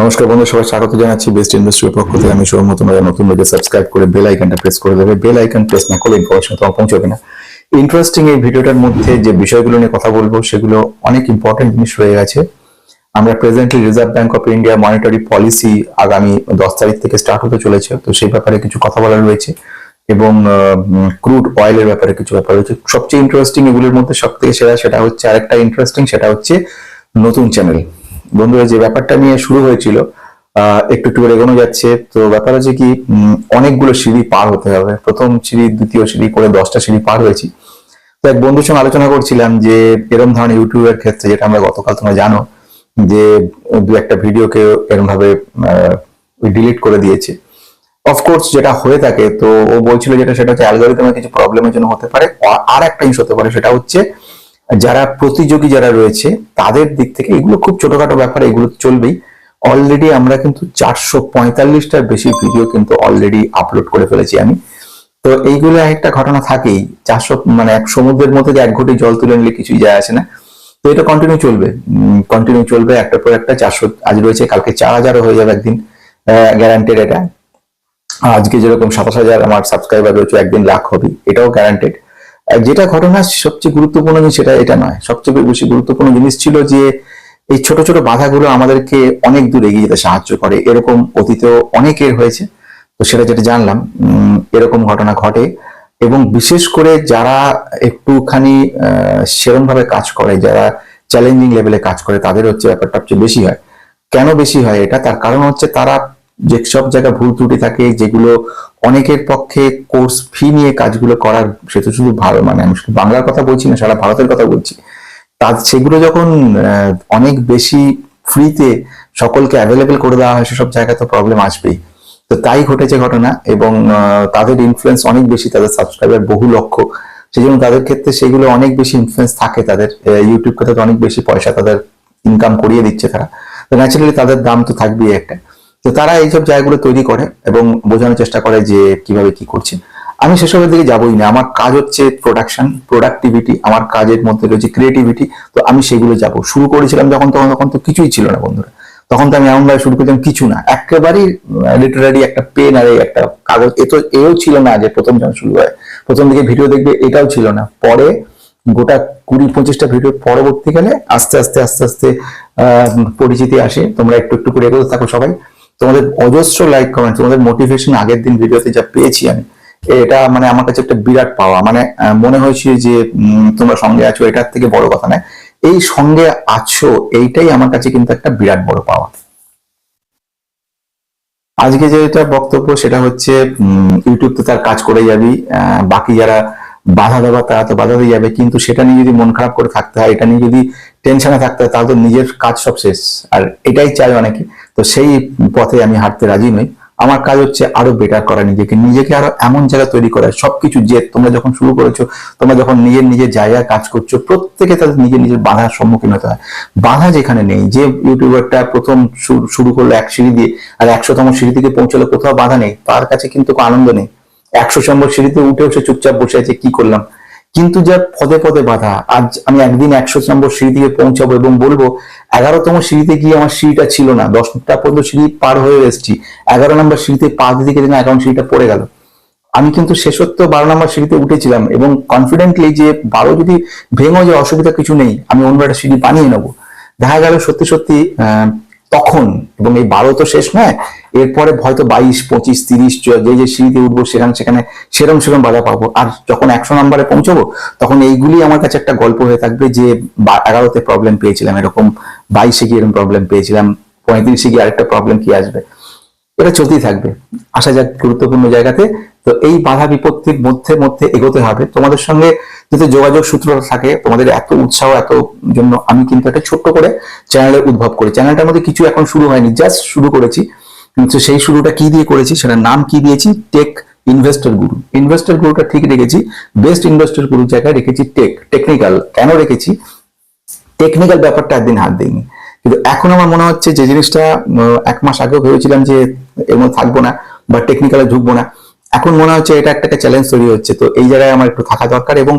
নমস্কার বন্ধু সবাই স্বাগত জানাচ্ছি বেস্ট ইন্ডাস্ট্রির পক্ষ থেকে। আমি সৌম্য তোমরা নতুন ভিডিও সাবস্ক্রাইব করে বেল আইকনটা প্রেস করে দেবে। বেল আইকন প্রেস না করলে ইনফরমেশন তোমার পৌঁছবে না। ইন্টারেস্টিং এই ভিডিওটার মধ্যে যে বিষয়গুলো নিয়ে কথা বলব, সেগুলো অনেক ইম্পর্টেন্ট জিনিস রয়ে গেছে। আমরা presently reserve bank of India monetary policy আগামী দশ তারিখ থেকে স্টার্ট হতে চলেছে। তো সেই ব্যাপারে কিছু কথা বলার রয়েছে। এবং ক্রুড অয়েলের ব্যাপারে কিছু ব্যাপার রয়েছে। সবচেয়ে ইন্টারেস্টিং এগুলোর মধ্যে সব থেকে সেরা সেটা হচ্ছে আরেকটা ইন্টারেস্টিং সেটা হচ্ছে নতুন চ্যানেল বন্ধুরা, যে ব্যাপারটা নিয়ে শুরু হয়েছিল একটু একটু করে এগোনো যাচ্ছে, তো ব্যাপার হচ্ছে কি অনেকগুলো সিঁড়ি পার হতে হবে। প্রথম সিঁড়ি, দ্বিতীয় সিঁড়ি করে দশটা সিঁড়ি পার হয়েছি। তো এক বন্ধুর সঙ্গে আলোচনা করছিলাম যে এরম ধরনের ইউটিউবের ক্ষেত্রে, যেটা আমরা গতকাল তোমরা জানো, যে দু একটা ভিডিওকে এরম ভাবে ডিলিট করে দিয়েছে। অফকোর্স যেটা হয়ে থাকে, তো ও বলছিল যেটা, সেটা হচ্ছে অ্যালগোরিদমের কিছু প্রবলেমের জন্য হতে পারে, আর- আর একটা জিনিস হতে পারে, সেটা হচ্ছে যারা প্রতিযোগী যারা রয়েছে, তাদের দিক থেকে এগুলো খুব ছোটখাটো ব্যাপার, এগুলো চলবেই। অলরেডি আমরা কিন্তু চারশো পঁয়তাল্লিশটার বেশি ভিডিও কিন্তু অলরেডি আপলোড করে ফেলেছি আমি। তো এইগুলো একটা ঘটনা থাকেই, চারশো মানে এক সমুদ্রের মধ্যে যে এক ঘটি জল তুলে নিলে কিছুই যায় আসে না। তো এটা কন্টিনিউ চলবে। কন্টিনিউ চলবে একটার পর একটা, চারশো, আজ রয়েছে, কালকে চার হাজারও হয়ে যাবে একদিন গ্যারান্টেড এটা। আজকে যেরকম সাতাশ হাজার আমার সাবস্ক্রাইবার রয়েছে, একদিন লাখ হবে এটাও গ্যারান্টেড যেটা ঘটনা সবচেয়ে গুরুত্বপূর্ণ জিনিস সেটা এটা নয়। সবচেয়ে বেশি গুরুত্বপূর্ণ জিনিস ছিল যে এই ছোট ছোট বাধাগুলো আমাদেরকে অনেক দূর এগিয়ে যেতে সাহায্য করে। এরকম অতীতেও অনেকের হয়েছে। তো সেটা যেটা জানলাম এরকম ঘটনা ঘটে এবং বিশেষ করে যারা একটুখানি সেরকম ভাবে কাজ করে, যারা চ্যালেঞ্জিং লেভেলে কাজ করে, তাদের হচ্ছে ব্যাপারটা সবচেয়ে বেশি হয়। কেন বেশি হয় এটা? তার কারণ হচ্ছে তারা যেসব জায়গায় ভুল ত্রুটি থাকে, যেগুলো অনেকের পক্ষে কোর্স ফি নিয়ে কাজগুলো করার, সে তো শুধু ভালো মানে আমি শুধু বাংলার কথা বলছি না, সারা ভারতের কথা বলছি। তা সেগুলো যখন অনেক বেশি ফ্রিতে সকলকে অ্যাভেলেবেল করে দেওয়া হয়, সেসব জায়গায় তো প্রবলেম আসবেই। তো তাই ঘটেছে ঘটনা এবং তাদের ইনফ্লুয়েন্স অনেক বেশি, তাদের সাবস্ক্রাইবার বহু লক্ষ। সেই জন্য তাদের ক্ষেত্রে সেগুলো অনেক বেশি ইনফ্লুয়েন্স থাকে তাদের ইউটিউব থেকে অনেক বেশি পয়সা তাদের ইনকাম করিয়ে দিচ্ছে তারা। তো ন্যাচারালি তাদের দাম তো থাকবেই একটা। তো তারা এইসব জায়গাগুলো তৈরি করে এবং বোঝানোর চেষ্টা করে যে কীভাবে কি করছে। আমি সেসবের দিকে যাবোই না, আমার কাজ হচ্ছে প্রোডাকশন প্রোডাক্টিভিটি আমার কাজের মধ্যে রয়েছে ক্রিয়েটিভিটি তো আমি সেগুলো যাব। শুরু করেছিলাম যখন, তখন তখন তো কিছুই ছিল না বন্ধুরা। তখন তো আমি এমনভাবে শুরু করতাম কিছু না, একেবারেই লিটারারি একটা পেন আর একটা কাগজ, এ তো, এও ছিল না যে প্রথম যখন শুরু হয়। প্রথম দিকে ভিডিও দেখবে এটাও ছিল না। পরে গোটা কুড়ি, পঁচিশটা ভিডিও পরবর্তীকালে আস্তে আস্তে আস্তে আস্তে পরিচিতি আসে, তোমরা একটু একটু করে এগোতে থাকো সবাই। তোমাদের অজস্র লাইক কমেন্ট তোমাদের মোটিভেশন আগের দিন ভিডিওতে যা পেয়েছি আমি, এটা মানে আমার কাছে একটা বিরাট পাওয়া। মানে মনে হয়েছে যে তোমরা সঙ্গে আছো, এটার থেকে বড় কথা নয়। এই সঙ্গে আছো, এইটাই আমার কাছে কিন্তু একটা বিরাট বড় পাওয়া। আজকে যেটা বক্তব্য, সেটা হচ্ছে ইউটিউব তো তার কাজ করে যাবি। বাকি যারা বাধা দেওয়া, তারা তো বাধা দিয়ে যাবে, কিন্তু সেটা নিয়ে যদি মন খারাপ করে থাকতে হয়, এটা নিয়ে যদি টেনশনে থাকতে হয়, তাহলে তো নিজের কাজ সব শেষ। আর এটাই চাই অনেকে। তো সেই পথে আমি হাঁটতে রাজি নই। আমার কাজ হচ্ছে আরও বেটার করা নিজেকে। নিজেকে আরও এমন জায়গা তৈরি করা। সবকিছু যে তোমরা যখন শুরু করেছ, তোমরা যখন নিজের নিজের জায়গায় কাজ করছ, প্রত্যেকে তাদের নিজের নিজের বাধার সম্মুখীন হতে হয়। বাধা যেখানে নেই, যে ইউটিউবারটা প্রথম শুরু করল এক সিঁড়ি দিয়ে, আর একশোতম সিঁড়ি থেকে পৌঁছালো, কোথাও বাধা নেই। তার কাছে কিন্তু আনন্দ নেই। একশো নম্বর সিঁড়িতে উঠে সে চুপচাপ বসে আছে, কি করলাম? কিন্তু যার পদে পদে বাধা, আজ আমি একদিন একশো নম্বর সিঁড়ি থেকে পৌঁছাবো এবং বলব, এগারোতম সিঁড়িতে গিয়ে আমার সিঁড়িটা ছিল না, দশটা পর্যন্ত সিঁড়ি পার হয়ে এসেছি, এগারো নম্বর সিঁড়িতে পা দিতে গেলে না এখন সিঁড়িটা পড়ে গেল। আমি কিন্তু শেষত্ব বারো নম্বর সিঁড়িতে উঠেছিলাম এবং কনফিডেন্টলি যে বারো যদি ভেঙে যায় অসুবিধা কিছু নেই, আমি অন্য একটা সিঁড়ি বানিয়ে নেব। দেখা গেল সত্যি সত্যি তখন, এবং এই বারো তো শেষ নয়, এরপরে হয়তো বাইশ, পঁচিশ, তিরিশ, যে যে সিঁড়িতে উঠবো সেখানে সেখানে সেরম সেরম বাধা পাবো। আর যখন একশো নাম্বারে পৌঁছবো, তখন এইগুলি আমার কাছে একটা গল্প হয়ে থাকবে যে এগারোতে প্রবলেম পেয়েছিলাম, এরকম বাইশে গিয়ে এরকম প্রবলেম পেয়েছিলাম, পঁয়ত্রিশে গিয়ে আরেকটা প্রবলেম কি আসবে? এটা চলতেই থাকবে। আসা যাক গুরুত্বপূর্ণ জায়গাতে। তো এই বাধা বিপত্তির মধ্যে মধ্যে এগোতে হবে। তোমাদের সঙ্গে যাতে যোগাযোগ সূত্র থাকে, তোমাদের এত উৎসাহ, এত জন্য আমি কিন্তু একটা ছোট্ট করে চ্যানেলের উদ্ভব করি। চ্যানেলটার মধ্যে কিছু এখন শুরু হয়নি জাস্ট শুরু করেছি। কিন্তু সেই শুরুটা কি দিয়ে করেছি, সেটার নাম কি দিয়েছি? টেক ইনভেস্টর গুরু ইনভেস্টর গুরুটা ঠিক রেখেছি। বেস্ট ইনভেস্টর গুরু জায়গায় রেখেছি টেক টেকনিক্যাল কেন রেখেছি? টেকনিক্যাল ব্যাপারটা একদিন হাত দিইনি। কিন্তু এখন আমার মনে হচ্ছে যে জিনিসটা এক মাস আগেও ভেবেছিলাম যে এর মধ্যে থাকব না বা টেকনিক্যালে ঢুকবো না। এখন মনে হচ্ছে এটা একটা চ্যালেঞ্জ তৈরি হচ্ছে। তো এই জায়গায় আমার একটু থাকা দরকার এবং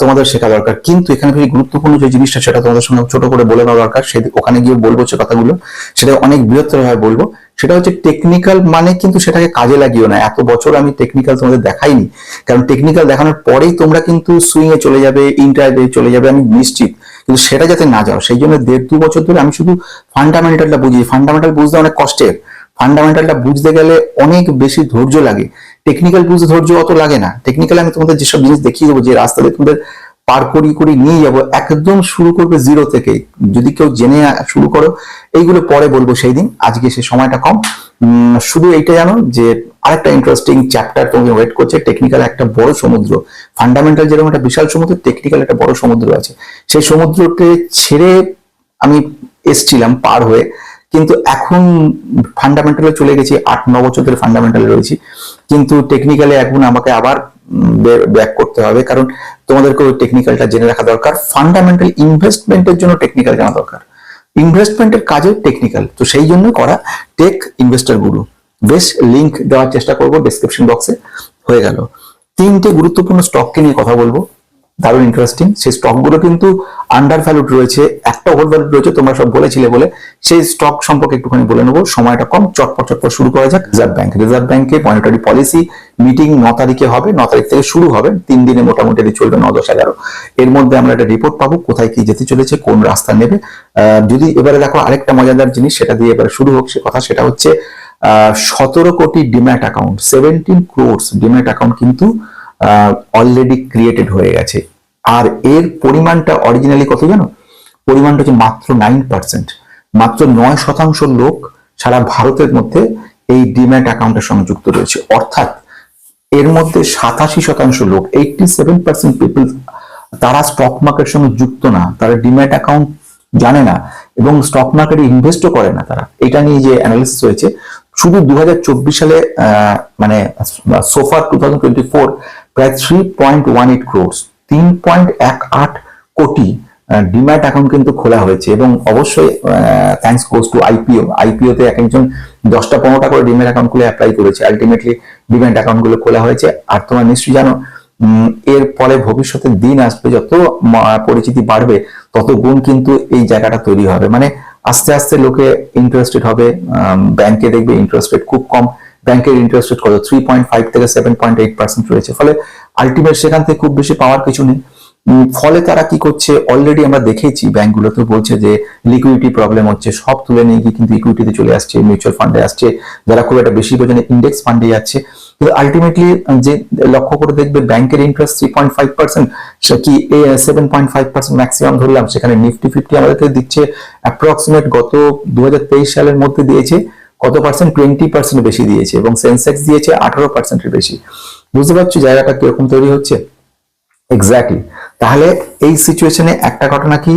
তোমাদের শেখা দরকার। কিন্তু এখানে বেশি গুরুত্বপূর্ণ যে জিনিসটা, সেটা তোমাদের সঙ্গে ছোট করে বলে দেওয়া দরকার। সে ওখানে গিয়ে বলব সে কথাগুলো। সেটা অনেক বৃহত্তর ভাবে বলব। সেটা হচ্ছে টেকনিক্যাল মানে কিন্তু সেটাকে কাজে লাগিও না। এত বছর আমি টেকনিক্যাল তোমাদের দেখাইনি। কারণ টেকনিক্যাল দেখানোর পরেই তোমরা কিন্তু সুইং এ চলে যাবে ইন্টারডে চলে যাবে, আমি নিশ্চিত। কিন্তু সেটা যাতে না যাও, সেই জন্য দেড় দু বছর ধরে আমি শুধু ফান্ডামেন্টালটা বুঝি ফান্ডামেন্টাল বুঝতে অনেক কষ্টের। ফান্ডামেন্টালটা বুঝতে গেলে অনেক বেশি ধৈর্য লাগে। টেকনিক্যাল বুঝতে ধৈর্য অত লাগে না। টেকনিক্যাল আমি তোমাদের যেসব জিনিস দেখিয়ে দেবো, যে রাস্তা দিয়ে তোমাদের পার করি করি নিয়ে যাব, একদম শুরু করবে জিরো থেকে। যদি কেউ জেনে শুরু করো, এইগুলো পরে বলব সেই দিন আজকে সে সময়টা কম। শুধু এইটা জানো, যে আরেকটা ইন্টারেস্টিং চ্যাপ্টার তোমাকে ওয়েট করছে টেকনিক্যাল একটা বড় সমুদ্র। ফান্ডামেন্টাল যেরকম একটা বিশাল সমুদ্র টেকনিক্যাল একটা বড় সমুদ্র আছে। সেই সমুদ্রকে ছেড়ে আমি এসছিলাম পার হয়ে। কিন্তু এখন ফান্ডামেন্টালে চলে গেছি, আট, ন বছর ধরে ফান্ডামেন্টালে রয়েছি। কিন্তু টেকনিক্যালে এখন আমাকে আবার ব্যাক করতে হবে, কারণ তোমাদেরকে ওই টেকনিক্যালটা জেনে রাখা দরকার। ফান্ডামেন্টাল ইনভেস্টমেন্টের জন্য টেকনিক্যাল জানা দরকার। ইনভেস্টমেন্টের কাজে টেকনিক্যাল তো সেই জন্য করা টেক ইনভেস্টার গুরু বেশ লিংক দেওয়ার চেষ্টা করব ডেসক্রিপশন বক্সে হয়ে গেল। তিনটে গুরুত্বপূর্ণ স্টককে নিয়ে কথা বলব। দারুণ ইন্টারেস্টিং সেই স্টকগুলো কিন্তু আন্ডার ভ্যালুড রয়েছে। একটা ওভার ভ্যালুড রয়েছে, তোমরা সব বলেছিলে বলে। সেই স্টক সম্পর্কে একটুখানি বলে নেব। সময়টা কম, চটপট চটপট শুরু করা যাক। রিজার্ভ ব্যাংক রিজার্ভ ব্যাংকে মনিটারি পলিসি মিটিং ন তারিখে হবে, ন তারিখ থেকে শুরু হবে। তিন দিনে মোটামুটি চলবে ন, দশ, এগারো। এর মধ্যে আমরা একটা রিপোর্ট পাবো, কোথায় কি যেতে চলেছে, কোন রাস্তা নেবে। যদি এবারে দেখো আরেকটা মজাদার জিনিস, সেটা দিয়ে এবারে শুরু হোক সে কথা, সেটা হচ্ছে, আহ, সতেরো কোটি demat account seventeen crores demat account কিন্তু অলরেডি ক্রিয়েটেড হয়ে গেছে। আর এর পরিমাণটা অরিজিনালি কত জানো? পরিমাণটা হচ্ছে মাত্র নাইন পার্সেন্ট মাত্র নয় শতাংশ লোক সারা ভারতের মধ্যে এই ডিম্যাট অ্যাকাউন্টের সঙ্গে যুক্ত রয়েছে। অর্থাৎ এর মধ্যে সাতাশি শতাংশ লোক এইটটি সেভেন পার্সেন্ট পিপল তারা স্টক মার্কেটের সঙ্গে যুক্ত না, তারা ডিম্যাট অ্যাকাউন্ট জানে না এবং স্টক মার্কেটে ইনভেস্টও করে না তারা। এটা নিয়ে যে অ্যানালিসিস হয়েছে, শুধু দু হাজার চব্বিশ সালে মানে সোফার টু প্রায় three point one eight crores তিন পয়েন্ট এক আট কোটি ডিম্যাট অ্যাকাউন্ট কিন্তু খোলা হয়েছে এবং অবশ্যই thanks goes to IPO IPO তে এক একজন দশটা পনেরোটা করে ডিম্যাট অ্যাকাউন্ট খুলে অ্যাপ্লাই করেছে। আলটিমেটলি ডিম্যাট অ্যাকাউন্টগুলো খোলা হয়েছে। আর তোমরা নিশ্চয়ই জানো এর ফলে ভবিষ্যতে দিন আসবে, যত পরিচিতি বাড়বে, তত গুণ কিন্তু এই জায়গাটা তৈরি হবে। মানে আস্তে আস্তে লোকে ইন্টারেস্টেড হবে ব্যাংকে দেখবে ইন্টারেস্ট রেট খুব কম ব্যাংকের ইন্টারেস্ট রেট কত? থ্রি পয়েন্ট ফাইভ থেকে সেভেন পয়েন্ট এইট পার্সেন্ট রয়েছে। ফলে আলটিমেট সেখান থেকে খুব বেশি পাওয়ার কিছু নেই। ফলে তারা কি করছে? অলরেডি আমরা দেখেছি ব্যাংকগুলোতে বলছে যে লিকুইডিটি প্রবলেম হচ্ছে। সব তুলে নিয়ে গিয়ে কিন্তু ইকুইটিতে চলে আসছে মিউচুয়াল ফান্ডে আসছে। যারা খুব একটা বেশি বোঝেন ইন্ডেক্স ফান্ডে যাচ্ছে। কিন্তু আলটিমেটলি যে লক্ষ্য করে দেখবে ব্যাংকের interest three point five percent সে কি seven point five percent maximum ধরলাম? সেখানে নিফটি ফিফটি আমাদেরকে দিচ্ছে। অ্যাপ্রক্সিমেট গত দুই হাজার তেইশ সালের মধ্যে দিয়েছে। কত পার্সেন্ট টোয়েন্টি পার্সেন্ট বেশি দিয়েছে এবং সেন্সেক্স দিয়েছে আঠারো পার্সেন্টের বেশি। বুঝতে পারছ জায়গাটা কীরকম তৈরি হচ্ছে? এক্স্যাক্টলি তাহলে এই সিচুয়েশনে একটা ঘটনা কি?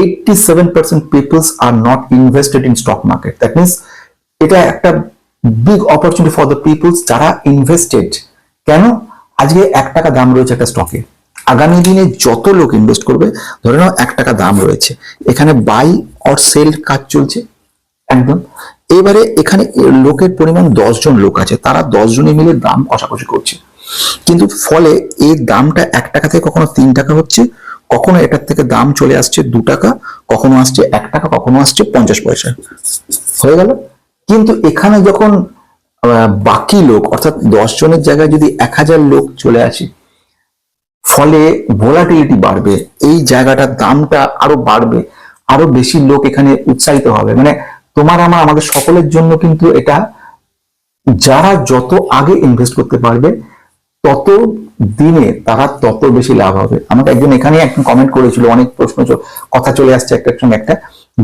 Eighty seven percent peoples are not invested in stock market that means এটা একটা big opportunity for the peoples যারা ইনভেস্টেড কেন? আজকে এক টাকা দাম রয়েছে একটা স্টকে আগামী দিনে যত লোক ইনভেস্ট করবে, ধরে নাও এক টাকা দাম রয়েছে। এখানে বাই অর সেল কাজ চলছে। একদম। এবারে এখানে লোকের পরিমাণ দশ জন লোক আছে, তারা দশ জনে মিলে দাম কষাকষি করছে। কিন্তু ফলে এই দামটা এক টাকা থেকে কখনো তিন টাকা হচ্ছে, কখনো এটার থেকে দাম চলে আসছে দু টাকা, কখনো আসছে এক টাকা, কখনো আসছে পঞ্চাশ পয়সা। হয়ে গেল? কিন্তু এখানে যখন বাকি লোক, অর্থাৎ দশ জনের জায়গায় যদি এক হাজার লোক চলে আসে, ফলে ভোলাটিলিটি বাড়বে, এই জায়গাটার দামটা আরও বাড়বে, আরও বেশি লোক এখানে উৎসাহিত হবে। মানে তোমার আমার, আমাদের সকলের জন্য কিন্তু এটা যারা যত আগে ইনভেস্ট করতে পারবে, তত দিনে তারা তত বেশি লাভ হবে। আমাকে একজন এখানে একজন কমেন্ট করেছিল, অনেক প্রশ্ন কথা চলে আসছে একটা সঙ্গে একটা।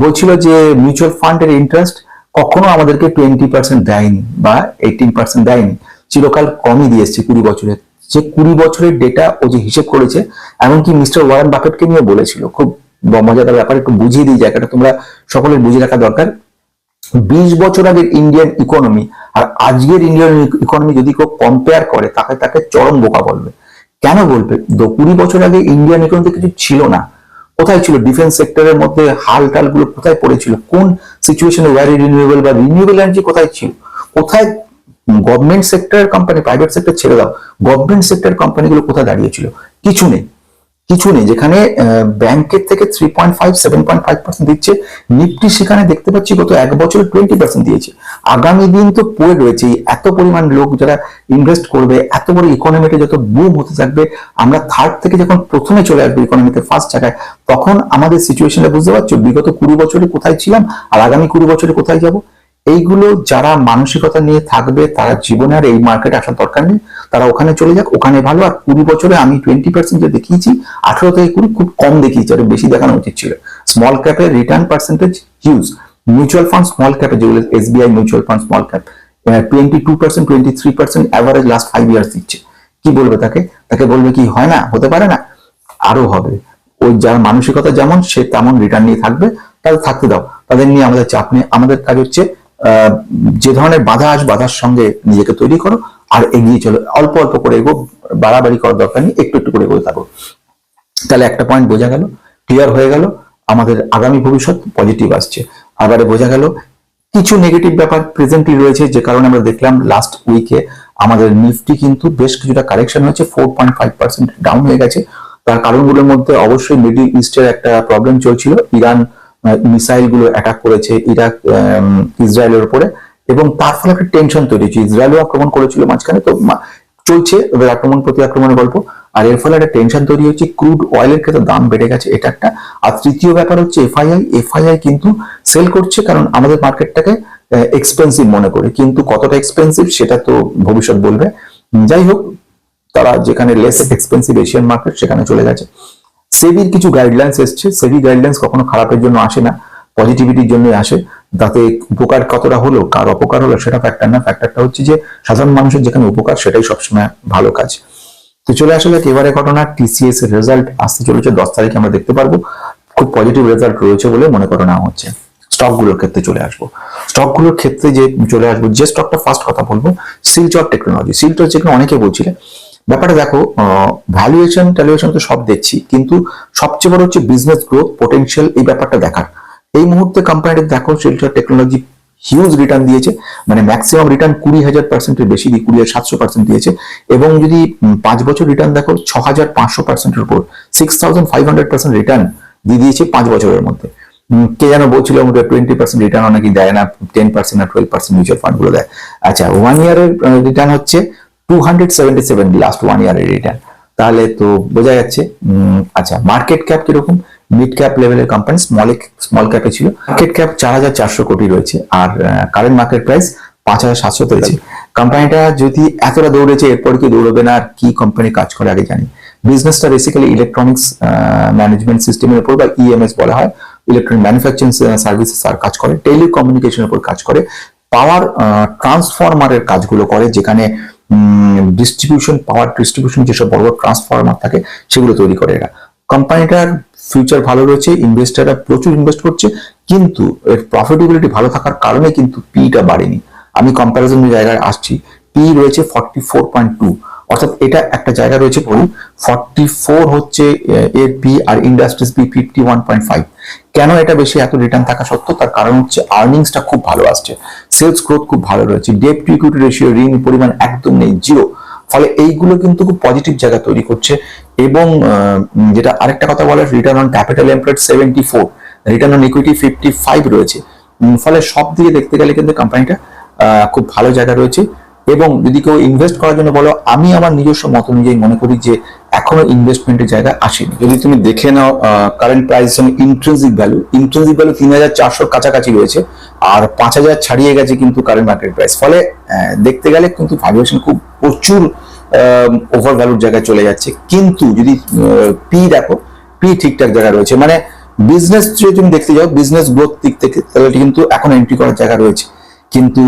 বলছিল যে মিউচুয়াল ফান্ডের ইন্টারেস্ট কখনো আমাদেরকে টোয়েন্টি পার্সেন্ট দেয়নি বা এইটিন পার্সেন্ট দেয়নি। চিরকাল কমই দিয়ে এসছে কুড়ি বছরের। যে কুড়ি বছরের ডেটা ও যে হিসেব করেছে, এমনকি মিস্টার ওয়ারেন বাফেটকে নিয়ে বলেছিল। খুব মজাদার ব্যাপার, একটু বুঝিয়ে দিই জায়গাটা, তোমরা সকলের বুঝে রাখা দরকার। বিশ বছর আগের ইন্ডিয়ান ইকোনমি আর আজকের ইন্ডিয়ান ইকোনমি যদি কেউ কম্পেয়ার করে, তাকে তাকে চরম বোকা বলবে। কেন বলবে? কুড়ি বছর আগে ইন্ডিয়ান ইকোনমিতে কিছু ছিল না। কোথায় ছিল? ডিফেন্স সেক্টরের মধ্যে হাল টালগুলো কোথায় পড়েছিল? কোন সিচুয়েশনে ওয়ারি রিনিউয়েবল বা রিনিউয়েবল এনার্জি কোথায় ছিল? কোথায় government sector company private sector ছেড়ে দাও। গভর্নমেন্ট সেক্টর কোম্পানিগুলো কোথায় দাঁড়িয়েছিল? কিছু নেই। কিছু নেই, যেখানে ব্যাংকের থেকে three point five seven point five percent দিচ্ছে। নিফটি সেখানে দেখতে পাচ্ছি গত এক বছরে টোয়েন্টি পার্সেন্ট দিয়েছে। আগামী দিন তো পড়ে রয়েছে এত পরিমাণ লোক যারা ইনভেস্ট করবে, এত বড় ইকোনমিতে যত বুম হতে থাকবে, আমরা থার্ড থেকে যখন প্রথমে চলে আসব ইকোনমিতে ফার্স্ট জায়গায়, তখন আমাদের সিচুয়েশনটা বুঝতে পারছ? বিগত কুড়ি বছরে কোথায় ছিলাম, আর আগামী কুড়ি বছরে কোথায় যাব? এইগুলো যারা মানসিকতা নিয়ে থাকবে, তারা জীবনে আর এই মার্কেটে আসার দরকার নেই। তারা ওখানে চলে যাক, ওখানে ভালো। আর কুড়ি বছরে আমি টোয়েন্টি পার্সেন্ট যে দেখিয়েছি, আঠারো থেকে কুড়ি খুব কম দেখিয়েছি, আর বেশি দেখানো উচিত ছিল। Small ক্যাপের return percentage huge mutual fund small ক্যাপে যেগুলো SBI mutual fund small cap twenty two percent twenty three percent average last five years দিচ্ছে। কি বলবে তাকে? তাকে বলবে কি, হয় না? হতে পারে না। আরও হবে। ওই যার মানসিকতা যেমন, সে তেমন রিটার্ন নিয়ে থাকবে। তাদের থাকতে দাও। তাদের নিয়ে আমাদের চাপ নেই। আমাদের কাজ হচ্ছে যে ধরনের বাধা আস বাধার সঙ্গে নিজেকে তৈরি করো আর এগিয়ে চলো। অল্প অল্প করে এগো, বাড়াবাড়ি করার দরকার নেই, একটু একটু করে এগোতে থাকো। তাহলে একটা পয়েন্ট বোঝা গেল ক্লিয়ার হয়ে গেল, আমাদের আগামী ভবিষ্যৎ পজিটিভ আসছে। আবারে বোঝা গেল, কিছু নেগেটিভ ব্যাপার প্রেজেন্টলি রয়েছে, যে কারণে আমরা দেখলাম লাস্ট উইকে আমাদের নিফটি কিন্তু বেশ কিছুটা কারেকশন হয়েছে four point five percent down হয়ে গেছে। তার কারণগুলোর মধ্যে অবশ্যই মিডিল ইস্টের একটা প্রবলেম চলছিল, ইরান মিসাইলগুলো অ্যাটাক করেছে ইরাক ইসরায়েলের উপরে। এবং তার ফলে একটা টেনশন তৈরি হয়েছে। ইসরায়েলও আক্রমণ করেছিল মাঝখানে, তো চলছে ওদের আক্রমণ প্রতি আক্রমণের গল্প। আর এর ফলে একটা টেনশন তৈরি হচ্ছে ক্রুড অয়েলের ক্ষেত্রে দাম বেড়ে গেছে, এটা একটা। আর তৃতীয় ব্যাপার হচ্ছে এফআইআই এফআইআই কিন্তু সেল করছে কারণ আমাদের মার্কেটটাকে এক্সপেন্সিভ মনে করে। কিন্তু কতটা এক্সপেন্সিভ সেটা তো ভবিষ্যৎ বলবে। যাই হোক, তারা যেখানে লেস এক্সপেন্সিভ এশিয়ান মার্কেট সেখানে চলে গেছে। সেবির কিছু গাইডলাইন্স এসছে। সেবি গাইডলাইন্স কখনো খারাপের জন্য আসে না পজিটিভিটির জন্যই আসে। তাতে উপকার কতটা হলো, কার অপকার হলো, সেটা ফ্যাক্টর না। ফ্যাক্টরটা হচ্ছে যে, সাধারণ মানুষের যেখানে উপকার, সেটাই সবসময় ভালো কাজ। তো চলে আসলে এবারে ঘটনা টিসিএস এর রেজাল্ট আসতে চলেছে, দশ তারিখে আমরা দেখতে পারব। খুব পজিটিভ রেজাল্ট রয়েছে বলে মনে করো না হচ্ছে। স্টকগুলোর ক্ষেত্রে চলে আসব। স্টকগুলোর ক্ষেত্রে যে চলে আসব, যে স্টকটা ফার্স্ট কথা বলব সিলচর টেকনোলজি সিলচর যেখানে অনেকে বলছিলেন ব্যাপারটা দেখো ভ্যালুয়েশন ট্যালুয়েশন তো সব দেখছি, কিন্তু সবচেয়ে বড় হচ্ছে বিজনেস গ্রোথ পোটেনশিয়াল এই ব্যাপারটা দেখার। এই মুহূর্তে কোম্পানিটা দেখো শিলচর টেকনোলজি হিউজ রিটার্ন দিয়েছে মানে ম্যাক্সিমাম রিটার্ন কুড়ি হাজার পার্সেন্টের বেশি দিয়ে কুড়ি হাজার সাতশো পার্সেন্ট দিয়েছে, এবং যদি পাঁচ বছর রিটার্ন দেখো, ছ হাজার পাঁচশো পার্সেন্টের উপর six thousand five hundred percent return দিয়ে দিয়েছে পাঁচ বছরের মধ্যে। কে যেন বলছিল টোয়েন্টি পার্সেন্ট রিটার্ন অনেকে দেয় না টেন পার্সেন্ট না টুয়েলভ পার্সেন্ট মিউচুয়াল ফান্ডগুলো দেয়। আচ্ছা ওয়ান ইয়ারের রিটার্ন হচ্ছে two hundred seventy seven last one ইয়ারের রিটার্ন তাহলে তো বোঝা যাচ্ছে আচ্ছা মার্কেট ক্যাপ কীরকম? মিড ক্যাপ লেভেলের কোম্পানি স্মল স্মল ক্যাপে ছিল। মার্কেট ক্যাপ চার হাজার চারশো কোটি রয়েছে, আর কারেন্ট মার্কেট প্রাইস পাঁচ হাজার সাতশো রয়েছে। কোম্পানিটা যদি এতটা দৌড়েছে, এরপর কি দৌড়বে না, আর কি কোম্পানি কাজ করে, আগে জানি। বিজনেসটা বেসিক্যালি ইলেকট্রনিক্স ম্যানেজমেন্ট সিস্টেমের উপর, বা ইএমএস বলা হয়। ইলেকট্রনিক ম্যানুফ্যাকচারিং সার্ভিসেস আর কাজ করে। টেলিকমিউনিকেশনের উপর কাজ করে। পাওয়ার ট্রান্সফরমারের কাজগুলো করে, যেখানে ডিস্ট্রিবিউশন পাওয়ার ডিস্ট্রিবিউশন যেসব বড় বড় ট্রান্সফরমার থাকে, সেগুলো তৈরি করে এরা। কোম্পানিটার ফিউচার ভালো রয়েছে ইনভেস্টাররা প্রচুর ইনভেস্ট করছে, কিন্তু এর প্রফিটেবিলিটি ভালো থাকার কারণে কিন্তু পিটা বাড়েনি। আমি কম্প্যারিজন জায়গায় আসছি পি রয়েছে ফর্টি ফোর পয়েন্ট টু অর্থাৎ এটা একটা জায়গা রয়েছে বলি ফর্টি ফোর হচ্ছে এর পি আর industries P fifty one point five কেন এটা বেশি এত রিটার্ন থাকা সত্ত্বেও? তার কারণ হচ্ছে আর্নিংসটা খুব ভালো আসছে। সেলস গ্রোথ খুব ভালো রয়েছে। ডেপ টু ইকুইটি রেশিও ঋণ পরিমাণ একদম নেই জিরো ফলে এইগুলো কিন্তু খুব পজিটিভ জায়গা তৈরি করছে এবং যেটা আরেকটা কথা বলে return on capital employed seventy four return on equity fifty five রয়েছে ফলে সব দিকে দেখতে গেলে কিন্তু কোম্পানিটা খুব ভালো জায়গা রয়েছে। এবং যদি কেউ ইনভেস্ট করার জন্য বলো, আমি আমার নিজস্ব মত অনুযায়ী মনে করি যে এখনও ইনভেস্টমেন্টের জায়গা আসেনি। যদি তুমি দেখে নাও কারেন্ট প্রাইস সঙ্গে ইন্ট্রেন্সিক ভ্যালু ইন্ট্রেন্সিক ভ্যালু তিন হাজার চারশোর কাছাকাছি রয়েছে, আর পাঁচ হাজার ছাড়িয়ে গেছে কিন্তু কারেন্ট মার্কেট প্রাইস ফলে দেখতে গেলে কিন্তু ভ্যালুয়েশন খুব প্রচুর ওভার ভ্যালুর জায়গায় চলে যাচ্ছে। কিন্তু যদি পি দেখো পি ঠিকঠাক জায়গা রয়েছে। মানে বিজনেস যদি তুমি দেখতে যাও বিজনেস গ্রোথ দিক থেকে, তাহলে কিন্তু এখন এন্ট্রি করার জায়গা রয়েছে। কিন্তু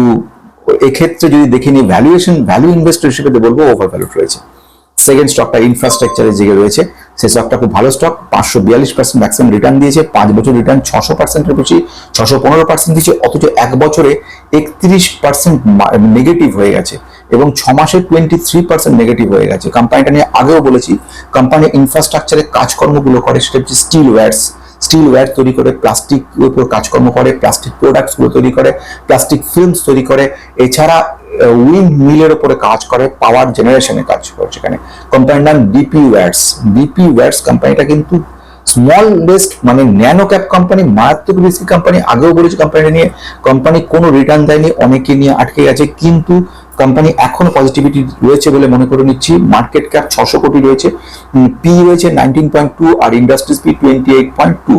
এক্ষেত্রে যদি দেখে নিই ভ্যালুয়েশন ভ্যালু ইনভেস্টর হিসেবে তো বলব ওভার ভ্যালু রয়েছে সেকেন্ড স্টকটা ইনফ্রাস্ট্রাকচারের দিকে রয়েছে। সেই স্টকটা খুব ভালো স্টক পাঁচশো বিয়াল্লিশ পার্সেন্ট ম্যাক্সিমাম রিটার্ন দিয়েছে, পাঁচ বছর রিটার্ন ছশো পার্সেন্টের বেশি, ছশো পনেরো পার্সেন্ট দিয়েছে, অথচ এক বছরে একত্রিশ পার্সেন্ট নেগেটিভ হয়ে গেছে এবং ছ মাসে টোয়েন্টি থ্রি পার্সেন্ট নেগেটিভ হয়ে গেছে। কোম্পানিটা নিয়ে আগেও বলেছি কোম্পানি ইনফ্রাস্ট্রাকচারের কাজকর্মগুলো করে, সেটা হচ্ছে স্টিল ওয়্যার্স স্টিল ওয়্যার তৈরি করে প্লাস্টিক উপর কাজকর্ম করে প্লাস্টিক প্রোডাক্টসগুলো তৈরি করে প্লাস্টিক ফিল্মস তৈরি করে। এছাড়া উইন্ড মিলের উপরে কাজ করে পাওয়ার জেনারেশনে কাজ করে সেখানে। কোম্পানির নাম ডিপি ওয়্যার্স ডিপি ওয়্যার্স কোম্পানিটা কিন্তু স্মল বেস্ট মানে ন্যানো ক্যাপ কোম্পানি মারাত্মক রিস্কি কোম্পানি আগেও বলেছি কোম্পানিটা নিয়ে। কোম্পানি কোনো রিটার্ন দেয়নি, অনেকে নিয়ে আটকে গেছে। কিন্তু কোম্পানি এখনও পজিটিভিটি রয়েছে বলে মনে করে নিচ্ছি। মার্কেট ক্যাপ ছশো কোটি রয়েছে। পি রয়েছে nineteen point two R industries P twenty eight point two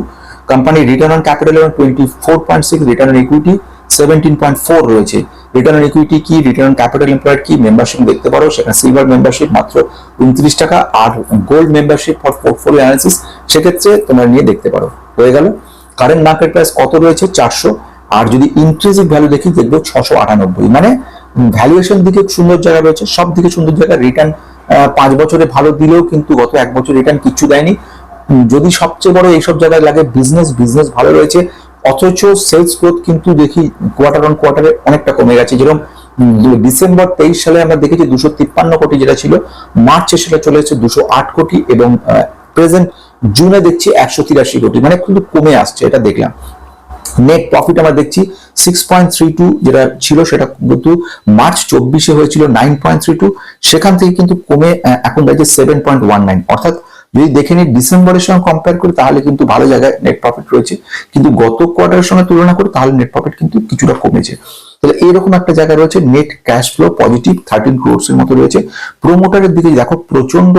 return on capital এবং twenty four point six return on equity seventeen point four রয়েছে। রিটার্ন অন ইকুইটি কি? রিটার্ন অন ক্যাপিটাল এমপ্লয়েড কি? Membership দেখতে পারো সেখানে silver membership মাত্র উনত্রিশ টাকা। আর gold membership for portfolio analysis সেক্ষেত্রে তোমরা নিয়ে দেখতে পারো। হয়ে গেল। কারেন্ট মার্কেট প্রাইস কত রয়েছে? চারশো। আর যদি ইন্ট্রেন্সিক ভ্যালু দেখি, দেখব ছশো আটানব্বই। মানে ভ্যালুয়েশন দিকে সুন্দর জায়গা রয়েছে। সব দিকে সুন্দর জায়গা রিটার্ন পাঁচ বছরে ভালো দিলেও কিন্তু গত এক বছর রিটার্ন কিচ্ছু দেয়নি। যদি সবচেয়ে বড় এইসব জায়গায় লাগে বিজনেস বিজনেস ভালো রয়েছে। অথচ সেলস গ্রোথ কিন্তু দেখি কোয়ার্টার অন কোয়ার্টারে অনেকটা কমে গেছে। যেরকম ডিসেম্বর তেইশ সালে আমরা দেখেছি দুশো তিপ্পান্ন কোটি যেটা ছিল, মার্চে সেটা চলে এসেছে দুশো আট কোটি এবং প্রেজেন্ট জুনে দেখছি একশো তিরাশি কোটি। মানে কিন্তু কমে আসছে, এটা দেখলাম। নেট প্রফিট আমরা দেখছি সিক্স পয়েন্ট থ্রি টু যেটা ছিল সেটা কিন্তু মার্চ চব্বিশে হয়েছিল নাইন পয়েন্ট থ্রি টু সেখান থেকে কিন্তু কমে এখন দাঁড়িয়ে সেভেন পয়েন্ট ওয়ান নাইন অর্থাৎ যদি দেখে নিই ডিসেম্বরের সঙ্গে কম্পেয়ার করি, তাহলে কিন্তু ভালো জায়গায় নেট প্রফিট রয়েছে। কিন্তু গত কোয়ার্টারের সঙ্গে তুলনা করি, তাহলে নেট প্রফিট কিন্তু কিছুটা কমেছে। তাহলে এরকম একটা জায়গা রয়েছে net cash flow positive thirteen crores এর মতো রয়েছে। প্রোমোটারের দিকে দেখো প্রচণ্ড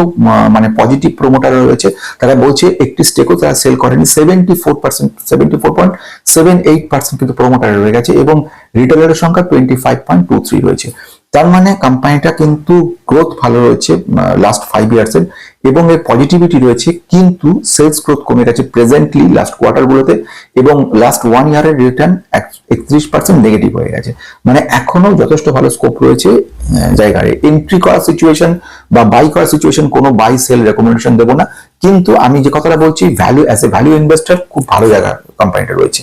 মানে পজিটিভ প্রোমোটার রয়েছে। তারা বলছে একটি স্টেকও তারা সেল করেনি। Seventy four percent seventy four point seven eight percent কিন্তু প্রোমোটার রয়ে গেছে এবং রিটেলারের সংখ্যা twenty five point two three রয়েছে। তার মানে কোম্পানিটা কিন্তু গ্রোথ ভালো রয়েছে লাস্ট ফাইভ ইয়ার্স এর, এবং এর পজিটিভিটি রয়েছে কিন্তু সেলস গ্রোথ কমে গেছে প্রেজেন্টলি লাস্ট কোয়ার্টার গুলোতে, এবং লাস্ট ওয়ান ইয়ারের রিটার্ন একত্রিশ পার্সেন্ট নেগেটিভ হয়ে গেছে। মানে এখনও যথেষ্ট ভালো স্কোপ রয়েছে জায়গায়। এন্ট্রি করার সিচুয়েশন বা বাই করার সিচুয়েশন কোনো বাই সেল রেকমেন্ডেশন দেবো না। কিন্তু আমি যে কথাটা বলছি value as a value investor খুব ভালো জায়গা কোম্পানিটা রয়েছে।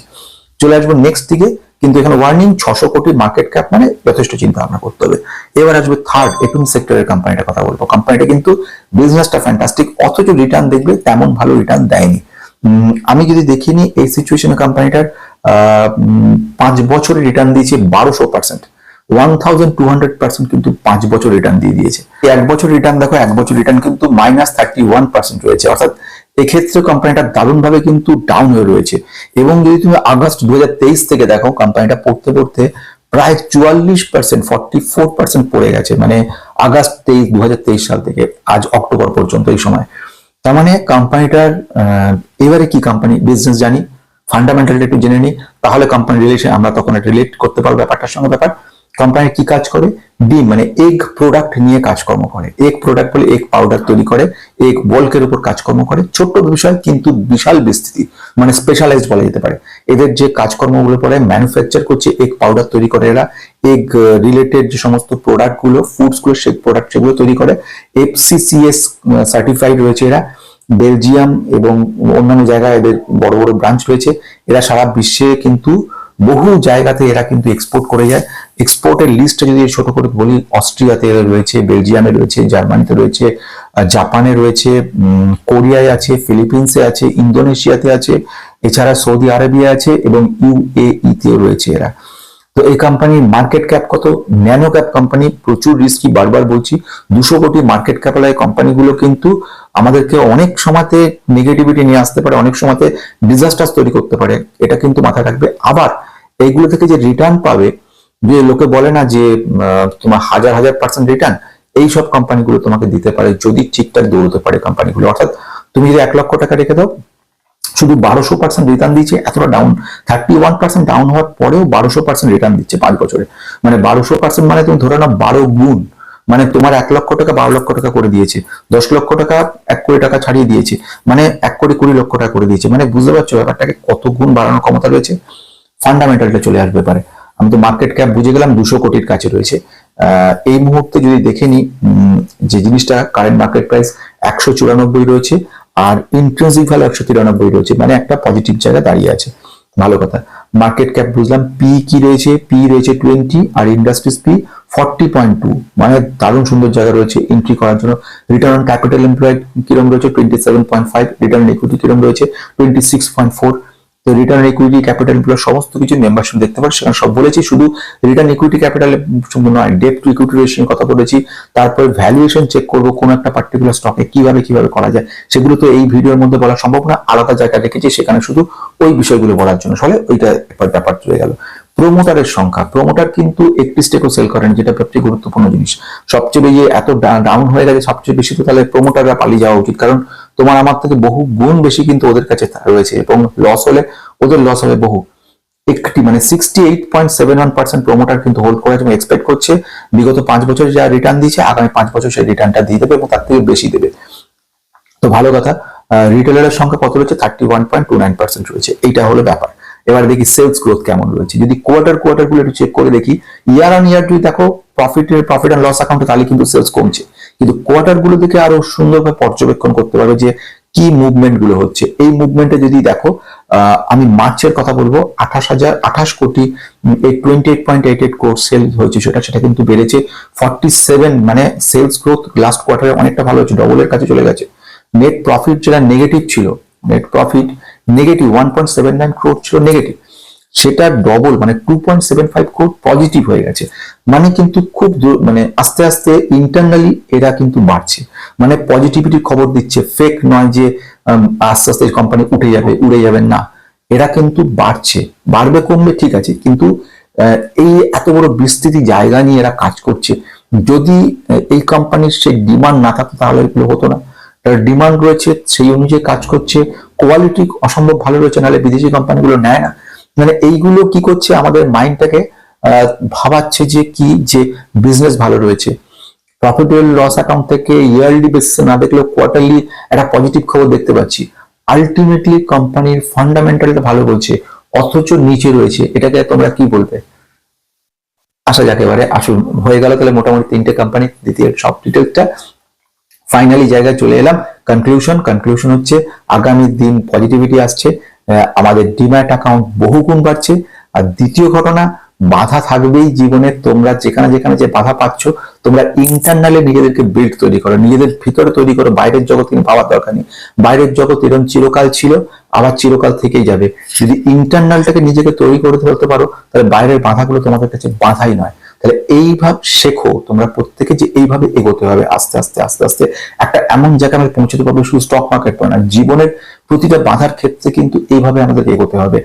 চলে আসব নেক্সট দিকে। কিন্তু এখানে ওয়ার্নিং ছশো কোটি মার্কেট ক্যাপ মানে যথেষ্ট চিন্তা ভাবনা করতে হবে। এবার আসবে থার্ড এটুম সেক্টরের কোম্পানিটা কথা বলব। কোম্পানিটা কিন্তু বিজনেসটা ফ্যান্টাস্টিক অথচ রিটার্ন দেখবে তেমন ভালো রিটার্ন দেয়নি। আমি যদি দেখিনি এই সিচুয়েশনে কোম্পানিটার পাঁচ বছরে রিটার্ন দিয়েছে বারোশো percent one thousand two hundred percent কিন্তু পাঁচ বছর রিটার্ন দিয়ে দিয়েছে। এক বছর রিটার্ন দেখো, এক বছর রিটার্ন কিন্তু মাইনাস থার্টি ওয়ান পার্সেন্ট রয়েছে। অর্থাৎ এক্ষেত্রে কোম্পানিটা দারুণভাবে কিন্তু ডাউন হয়ে রয়েছে। এবং যদি তুমি আগস্ট দু থেকে দেখো কোম্পানিটা পড়তে পড়তে প্রায় চুয়াল্লিশ পার্সেন্ট ফর্টি ফোর পার্সেন্ট পড়ে গেছে মানে আগস্ট তেইশ দু সাল থেকে, আজ অক্টোবর পর্যন্ত এই সময়। তার মানে কোম্পানিটার এবারে কি কোম্পানি বিজনেস জানি ফান্ডামেন্টালটা একটু জেনে নিই তাহলে কোম্পানি রিলেশন আমরা তখন রিলেট করতে পারব, ব্যাপারটার সঙ্গে ব্যাপার। কোম্পানি কি কাজ করে? ডিম মানে এগ প্রোডাক্ট নিয়ে কাজকর্ম করে। এগ প্রোডাক্ট বলে এগ পাউডার তৈরি করে এগ বল্কের উপর কাজকর্ম করে। ছোট্ট বিষয়, কিন্তু বিশাল বিস্তৃতি মানে স্পেশালাইজড বলা যেতে পারে। এদের যে কাজকর্মগুলো পরে ম্যানুফ্যাকচার করছে এগ পাউডার তৈরি করে এরা। এগ রিলেটেড যে সমস্ত প্রোডাক্টগুলো ফুডসগুলো সেই প্রোডাক্ট সেগুলো তৈরি করে। এফসিসিএস সার্টিফাইড রয়েছে এরা। বেলজিয়াম এবং অন্যান্য জায়গায় এদের বড় বড় ব্রাঞ্চ রয়েছে। এরা সারা বিশ্বে কিন্তু বহু জায়গাতে এরা কিন্তু এক্সপোর্ট করে যায়। এক্সপোর্টের লিস্টে যদি ছোট করে বলি, অস্ট্রিয়াতে রয়েছে, বেলজিয়ামে রয়েছে, জার্মানিতে রয়েছে জাপানে রয়েছে কোরিয়ায় আছে, ফিলিপিন্সে আছে, ইন্দোনেশিয়াতে আছে, এছাড়া সৌদি আরবিয়া আছে এবং ইউএইতেও রয়েছে এরা। তো এই কোম্পানির মার্কেট ক্যাপ কত? ন্যানো ক্যাপ কোম্পানি প্রচুর রিস্কি বারবার বলছি, দুশো কোটি মার্কেট ক্যাপালায় কোম্পানিগুলো কিন্তু আমাদেরকে অনেক সময়তে নেগেটিভিটি নিয়ে আসতে পারে, অনেক সময়তে ডিজাস্টার তৈরি করতে পারে, এটা কিন্তু মাথায় রাখবে। আবার এইগুলো থেকে যে রিটার্ন পাবে যে লোকে বলে না যে তোমার হাজার হাজার পার্সেন্ট রিটার্ন এই সব কোম্পানিগুলো তোমাকে দিতে পারে যদি ঠিকঠাক দৌড়তে পারে কোম্পানিগুলো অর্থাৎ তুমি যদি এক লক্ষ টাকা রেখে দাও, শুধু বারোশো পার্সেন্ট রিটার্ন দিচ্ছে, এতটা down thirty one percent down হওয়ার পরেও বারোশো পার্সেন্ট রিটার্ন দিচ্ছে পাঁচ বছরে। মানে বারোশো পার্সেন্ট মানে তুমি ধরে নাও বারো গুণ মানে তোমার এক লক্ষ টাকা, বারো লক্ষ টাকা করে দিয়েছে। দশ লক্ষ টাকা, এক কোটি টাকা ছাড়িয়ে দিয়েছে। মানে এক কোটি, কুড়ি লক্ষ টাকা করে দিয়েছে। মানে বুঝতে পারছ ব্যাপারটাকে কত গুণ বাড়ানোর ক্ষমতা রয়েছে? ফান্ডামেন্টালটা চলে আসবে পারে আমি তো মার্কেট ক্যাপ বুঝে গেলাম দুশো কোটির কাছে রয়েছে। এই মুহূর্তে যদি দেখে নিই যে জিনিসটা কারেন্ট মার্কেট প্রাইস একশো চুরানব্বই রয়েছে আর ইন্ট্রেন্সিক ভ্যালু একশো তিরানব্বই রয়েছে মানে একটা পজিটিভ জায়গা দাঁড়িয়ে আছে। ভালো কথা। মার্কেট ক্যাপ বুঝলাম পি কি রয়েছে? পি রয়েছে টোয়েন্টি আর industries P forty point two মানে দারুণ সুন্দর জায়গা রয়েছে এন্ট্রি করার জন্য। রিটার্ন অন ক্যাপিটাল এমপ্লয়েড কিরম রয়েছে? Twenty seven point five return equity কিরম রয়েছে? টোয়েন্টি সিক্স পয়েন্ট ফোর তো রিটার্ন ইকুইটি ক্যাপিটালগুলো সমস্ত কিছু মেম্বারশিপ দেখতে পারো। সেখানে সব বলেছি, শুধু রিটার্ন ইকুইটি ক্যাপিটাল নয় ডেপ টু ইকুইটি রেশিও কথা বলেছি। তারপর ভ্যালুয়েশন চেক করব কোন একটা পার্টিকুলার স্টকে কীভাবে কীভাবে করা যায়। সেগুলো তো এই ভিডিওর মধ্যে বলা সম্ভব না। আলাদা জায়গা রেখেছি সেখানে শুধু ওই বিষয়গুলো বলার জন্য। ফলে ওইটা ব্যাপার চলে গেল। প্রোমোটারের সংখ্যা। প্রোমোটার কিন্তু একটি স্টেকও সেল করেন, যেটা সবচেয়ে গুরুত্বপূর্ণ জিনিস। সবচেয়ে বেশি এত ডাউন হয়ে গেছে, সবচেয়ে বেশি তো তাহলে প্রোমোটাররা পালিয়ে যাওয়া উচিত। কারণ তোমার আমার থেকে বহু গুণ বেশি কিন্তু ওদের কাছে রয়েছে, এবং লস হলে ওদের লস হবে বহু। একটি মানে sixty eight point seven one percent promoter কিন্তু হোল্ড করে এবং এক্সপেক্ট করছে বিগত পাঁচ বছর যা রিটার্ন দিয়েছে, আগামী পাঁচ বছর সেই রিটার্নটা দিয়ে দেবে এবং তার থেকে বেশি দেবে। তো ভালো কথা রিটেলারের সংখ্যা কত রয়েছে? Thirty one point two nine percent রয়েছে। এইটা হলো ব্যাপার। এবার দেখি সেলস গ্রোথ কেমন রয়েছে। যদি কোয়ার্টার কোয়ার্টারগুলো একটু চেক করে দেখি ইয়ার অন ইয়ার যদি দেখো প্রফিটের প্রফিট অ্যান্ড লস অ্যাকাউন্টে তাহলে কিন্তু সেলস কমছে। কিন্তু কোয়ার্টারগুলো থেকে আরও সুন্দরভাবে পর্যবেক্ষণ করতে পারবে যে কি মুভমেন্টগুলো হচ্ছে। এই মুভমেন্টে যদি দেখো আমি মার্চের কথা বলব, আঠাশ হাজার, আঠাশ কোটি twenty eight point eight eight crore sale হয়েছে, সেটা সেটা কিন্তু বেড়েছে। ফর্টি সেভেন মানে সেলস গ্রোথ লাস্ট কোয়ার্টারে অনেকটা ভালো হচ্ছে ডবলের কাছে চলে গেছে। নেট প্রফিট যেটা নেগেটিভ ছিল net profit negative one point seven nine crore ছিল নেগেটিভ সেটা ডবল মানে two point seven five crore positive হয়ে গেছে। মানে কিন্তু খুব মানে আস্তে আস্তে ইন্টারনালি এরা কিন্তু বাড়ছে। মানে পজিটিভিটির খবর দিচ্ছে। ফেক নয় যে আস্তে আস্তে কোম্পানি উঠে যাবে, উড়ে যাবে, না। এরা কিন্তু বাড়ছে। বাড়বে, কমবে, ঠিক আছে। কিন্তু এই এত বড় বিস্তৃতি জায়গা নিয়ে এরা কাজ করছে। যদি এই কোম্পানির সেই ডিমান্ড না থাকতো, তাহলে এগুলো হতো না। ডিমান্ড রয়েছে, সেই অনুযায়ী কাজ করছে কোয়ালিটি অসম্ভব ভালো রয়েছে, নাহলে বিদেশি কোম্পানিগুলো নেয় না। মানে এইগুলো কি করছে, আমাদের মাইন্ডটাকে ভাবাচ্ছে যে কি যে বিজনেস ভালো রয়েছে। প্রফিটেবল লস অ্যাকাউন্ট থেকে ইয়ারলি বেসিসে না দেখলেও কোয়ার্টারলি একটা পজিটিভ খবর দেখতে পাচ্ছি। আলটিমেটলি কোম্পানির ফান্ডামেন্টালটা ভালো বলছে, অথচ নিচে রয়েছে। এটাকে তোমরা কি বলবে? আসা যাক এবারে, আসুন। হয়ে গেল তাহলে মোটামুটি তিনটে কোম্পানি দ্বিতীয় সব ডিটেলসটা ফাইনালি জায়গায় চলে এলাম। কনক্লুশন কনক্লুশন হচ্ছে আগামী দিন পজিটিভিটি আসছে। আমাদের ডিম্যাট অ্যাকাউন্ট বহু গুণ বাড়ছে। আর দ্বিতীয় ঘটনা, বাধা থাকবেই জীবনে। তোমরা যেখানে যেখানে যে বাধা পাচ্ছ, তোমরা ইন্টারনালে নিজেদেরকে বিল্ড তৈরি করো। নিজেদের ভিতরে তৈরি করো। বাইরের জগৎ কিন্তু পাওয়ার দরকার নেই। বাইরের জগৎ এরকম চিরকাল ছিল, আবার চিরকাল থেকেই যাবে। যদি ইন্টারনালটাকে নিজেকে তৈরি করে ধরতে পারো, তাহলে বাইরের বাধাগুলো তোমাদের কাছে বাধাই নয়। তাহলে এইভাবে শেখো, তোমরা প্রত্যেকে যে এইভাবে এগোতে হবে, আস্তে আস্তে আস্তে আস্তে, একটা এমন জায়গায় আমি পৌঁছতে পারব, শুধু স্টক মার্কেট পড়ে না জীবনের প্রতিটা বাধার ক্ষেত্রে কিন্তু এইভাবে আমাদের এগোতে হবে।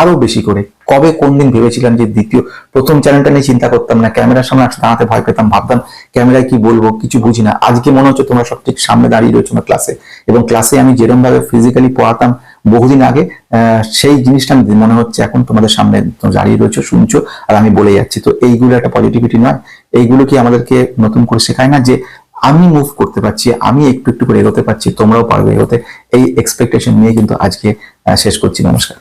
আরও বেশি করে, কবে কোন দিন ভেবেছিলাম যে দ্বিতীয়, প্রথম চ্যানেলটা নিয়ে চিন্তা করতাম না, ক্যামেরার সামনে আসতে দাঁড়াতে ভয় পেতাম, ভাবতাম ক্যামেরায় কি বলব, কিছু বুঝি না। আজকে মনে হচ্ছে তোমরা সব ঠিক সামনে দাঁড়িয়ে রয়েছো না ক্লাসে এবং ক্লাসে আমি যেরকম ভাবে ফিজিক্যালি পড়াতাম বহুদিন আগে সেই জিনিসটা আমি মনে হচ্ছে এখন তোমাদের সামনে দাঁড়িয়ে রয়েছে, শুনছো, আর আমি বলে যাচ্ছি। তো এইগুলো একটা পজিটিভিটি নয়, এইগুলো কি আমাদেরকে নতুন করে শেখায় না যে আমি মুভ করতে পারছি, আমি একটু একটু করে এগোতে পারছি, তোমরাও পারবে এগোতে। এই এক্সপেকটেশন নিয়ে কিন্তু আজকে শেষ করছি। নমস্কার।